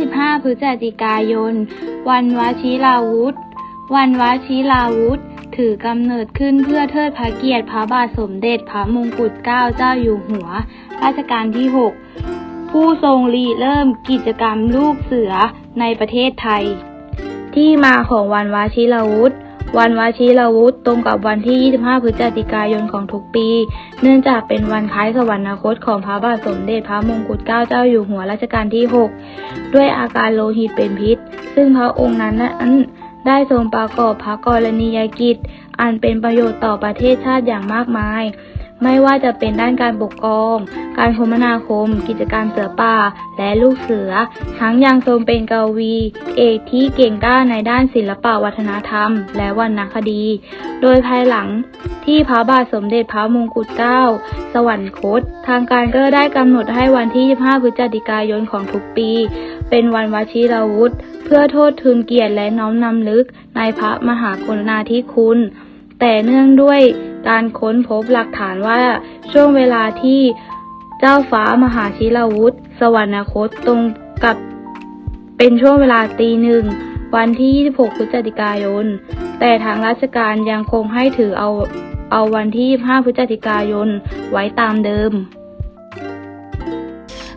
25 พฤศจิกายน วันวชิราวุธ วันวชิราวุธ ถือกำเนิดขึ้นเพื่อเทิดพระเกียรติพระบาทสมเด็จพระมงกุฎเกล้าเจ้าอยู่หัว รัชกาลที่ 6 ผู้ทรงรีเริ่มกิจกรรมลูกเสือในประเทศไทย ที่มาของวันวชิราวุธ วันวาชิรวุธตรงกับวันที่ 25 พฤศจิกายนของทุกปี เนื่องจากเป็นวันคล้ายสวรรคตของพระบาทสมเด็จพระมงกุฎเกล้าเจ้าอยู่หัวรัชกาลที่ 6 ด้วยอาการโลหิตเป็นพิษ ซึ่งพระองค์นั้นนั้นได้ทรงประกอบพระกรณียกิจ อันเป็นประโยชน์ต่อประเทศชาติอย่างมากมาย ไม่ว่าจะเป็นด้านการปกครอง การคมนาคม กิจการเสือป่า และลูกเสือ ทั้งยังทรงเป็นกวี เอกที่เก่งกล้าในด้านศิลปวัฒนธรรม และวรรณคดี โดยภายหลังที่พระบาทสมเด็จพระมงกุฎเกล้าสวรรคต ทางการก็ได้กำหนดให้วันที่ 25 พฤศจิกายนของทุกปี เป็นวันวชิรวุธเพื่อโทษทูนเกียรติและน้อมนำลึกในพระมหากรุณาธิคุณ แต่เนื่องด้วยการค้นพบหลักฐานว่าช่วงเวลาที่เจ้าฟ้ามหาชิรวุธ สวรรคตตรงกับเป็นช่วงเวลาตีหนึ่งวันที่ 26 พฤศจิกายน แต่ทางราชการยังคงให้ถือเอาเอาวันที่ 25 พฤศจิกายนไว้ตามเดิม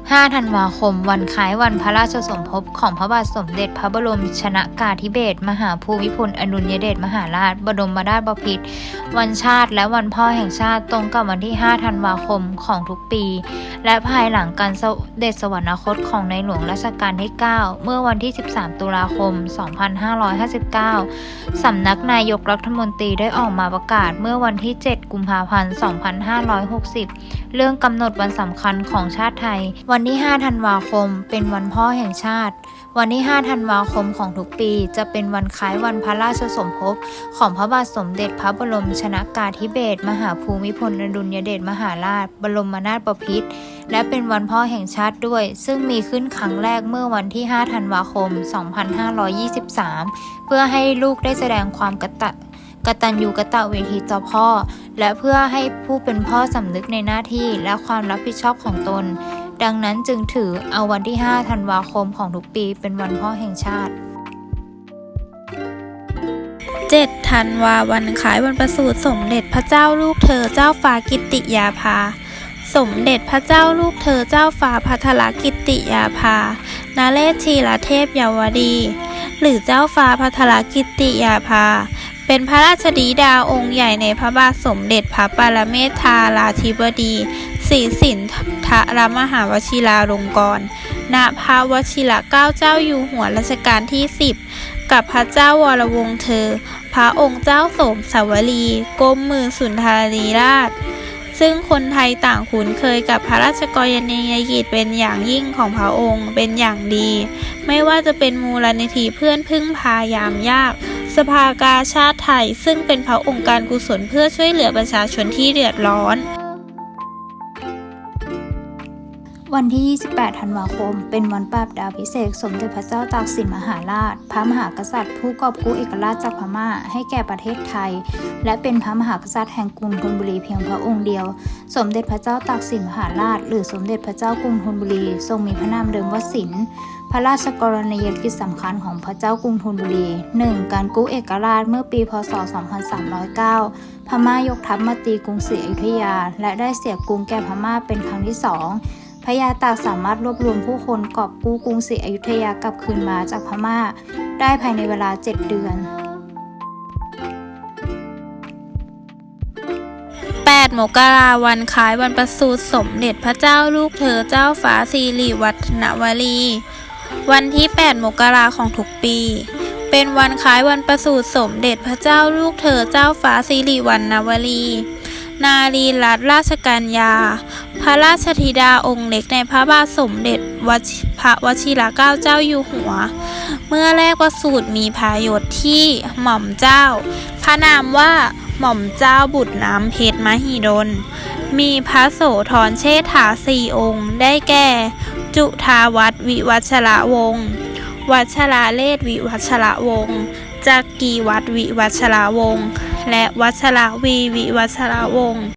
5 ธันวาคม วันคล้ายวันพระราชสมภพของพระบาทสมเด็จพระบรมชนากาธิเบศรมหาภูมิพลอดุลยเดชมหาราช บรมราชบพิตรวันชาติและวันพ่อแห่งชาติตรงกับวันที่ 5 ธันวาคมของทุกปี และภายหลังการเสด็จสวรรคตของในหลวงรัชกาลที่ 9 เมื่อวันที่ 13 ตุลาคม 2559 สำนักนายกรัฐมนตรีได้ออกมาประกาศเมื่อวันที่ 7 กุมภาพันธ์ 2560 เรื่องกำหนดวันสำคัญของชาติไทยวันันที่ 5 ธันวาคม เป็นวันพ่อแห่งชาติ วันที่ 5 ธันวาคมของทุกปี จะเป็นวันคล้ายวันพระราชสมภพของพระบาทสมเด็จพระบรมชนากาธิเบศรมหาภูมิพลอดุลยเดชมหาราช บรมนาถบพิตรและเป็นวันพ่อแห่งชาติด้วย ซึ่งมีขึ้นครั้งแรกเมื่อวันที่ 5 ธันวาคม 2523 เพื่อให้ลูกได้แสดงความกตะกตัญญูกตเวทีต่อพ่อ และเพื่อให้ผู้เป็นพ่อสำนึกในหน้าที่และความรับผิดชอบของตน ดังนั้นจึงถือเอาวันที่ 5 ธันวาคมของทุกปีเป็นวันพ่อแห่งชาติ 7 ธันวาวันคล้ายวันประสูติสมเด็จพระเจ้าลูกเธอเจ้าฟ้ากิตติยาภา สมเด็จพระเจ้าลูกเธอเจ้าฟ้าพัทรกิตติยาภา นาเรศชีรเทพเยาวดี หรือเจ้าฟ้าพัทรกิตติยาภา เป็นพระราชดีดาองค์ใหญ่ในพระบาทสมเด็จพระปรเมศทาราธิบดีศรีสิน ทรมหาวชิราลงกรณ์ณพระวชิรเกล้าเจ้าอยู่หัวรัชกาลที่ 10 กับพระเจ้าวรวงเธอ พระองค์เจ้าสมสวรีกรมมือสุนทรรีราช ซึ่งคนไทยต่างคุ้นเคยกับพระราชกรณียกิจเป็นอย่างยิ่งของพระองค์เป็นอย่างดี ไม่ว่าจะเป็นมูลนิธิเพื่อนพึ่งพายามยากสภากาชาติไทยซึ่งเป็นพระองค์การกุศลเพื่อช่วยเหลือประชาชนที่เดือดร้อน วันที่ 28 ธันวาคม เป็นวันปราบดาวพิเศษ สมเด็จพระเจ้าตากสินมหาราช พระมหากษัตริย์ ผู้กอบกู้เอกราชจากพม่าให้แก่ประเทศไทย และเป็นพระมหากษัตริย์แห่งกรุงธนบุรีเพียงพระองค์เดียว สมเด็จพระเจ้าตากสินมหาราช หรือสมเด็จพระเจ้ากรุงธนบุรี ทรงมีพระนามเดิมว่าสินพระราชกรณียกิจสำคัญของพระเจ้ากรุงธนบุรี 1. การกู้เอกราชเมื่อปี พศ 2309 พม่ายกทัพมาตีกรุงศรีอยุธยา และได้เสียกรุงแก่พม่าเป็นครั้งที่สอง ญาตากสามารถรวบรวมผู้คนกอบกู้กรุงศรีอยุธยากลับคืนมาจากพม่า ได้ภายในเวลา 7 เดือน 8 มกราวันคล้ายวันประสูติสมเด็จพระเจ้าลูกเธอเจ้าฟ้าสิริวัฒนวลีวันที่ 8 มกราของทุกปี เป็นวันคล้ายวันประสูติสมเด็จพระเจ้าลูกเธอเจ้าฟ้าสิริวัณวลี นารีรัตนราชกัญญา พระราชธิดาองค์เล็กในพระบาทสมเด็จวชิพระวชิรเกล้าเจ้าอยู่หัว เมื่อแรกประสูติมีพายศที่หม่อมเจ้า พระนามว่าหม่อมเจ้าบุตรน้ำเพชรมหิดล มีพระโสธรเชษฐาสี่องค์ ได้แก่ จุทาวัดวิวัชระวงศ์วัชราเลศวิวัชระวงศ์จักกีวัดวิวัชระวงศ์ และวัชระวี วิวัชระวงศ์